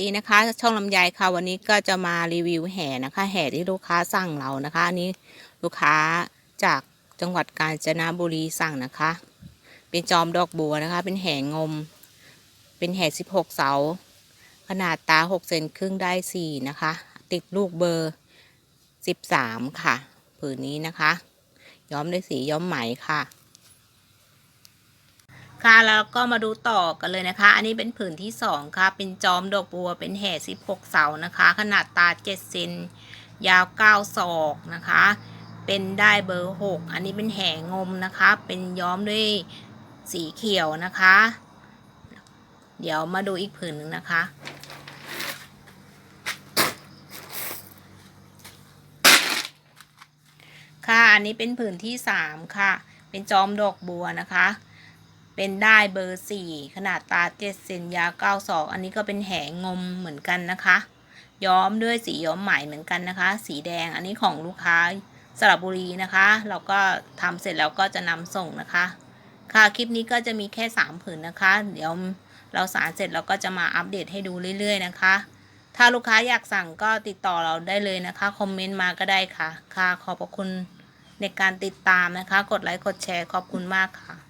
ดีนะคะช่องลำไยค่ะวันนี้ก็จะมารีวิวแห่นะคะแห่ที่ลูกค้าสั่งเรานะคะอันนี้ลูกค้าจากจังหวัดกาญจนบุรีสั่งนะคะ เป็นจอมดอกบัวนะคะ เป็นแห่งม เป็นแห่สิบหกเสา ขนาดตาหกเซนครึ่งได้สี่นะคะ ติดลูกเบอร์สิบสามค่ะ ผืนนี้นะคะ ย้อมด้วยสีย้อมไหมค่ะ ค่ะแล้วก็มาดูต่อกันเลยนะคะ อันนี้เป็นผืนที่สองค่ะ เป็นจอมดอกบัวเป็นแห่สิบหกเสานะคะ ขนาดตาเจ็ดเซนยาวเก้าศอกนะคะ เป็นได้เบอร์หกอันนี้เป็นแห่งมนะคะ เป็นย้อมด้วยสีเขียวนะคะ เดี๋ยวมาดูอีกผืนหนึ่งนะคะ ค่ะอันนี้เป็นผืนที่สามค่ะ เป็นจอมดอกบัวนะคะ เป็นได้เบอร์สี่ขนาดตาเจ็ดเซนยาวเก้าศอกอันนี้ก็เป็นแหงงมเหมือนกันนะคะ ย้อมด้วยสีย้อมไหมเหมือนกันนะคะ สีแดงอันนี้ของลูกค้าสระบุรีนะคะ เราก็ทำเสร็จแล้วก็จะนำส่งนะคะ ค่ะคลิปนี้ก็จะมีแค่สามผืนนะคะ เดี๋ยวเราสารเสร็จเราก็จะมาอัปเดตให้ดูเรื่อย ๆ นะคะ ถ้าลูกค้าอยากสั่งก็ติดต่อเราได้เลยนะคะ คอมเมนต์มาก็ได้ค่ะ ค่ะขอบพระคุณในการติดตามนะคะ กดไลค์กดแชร์ขอบคุณมากค่ะ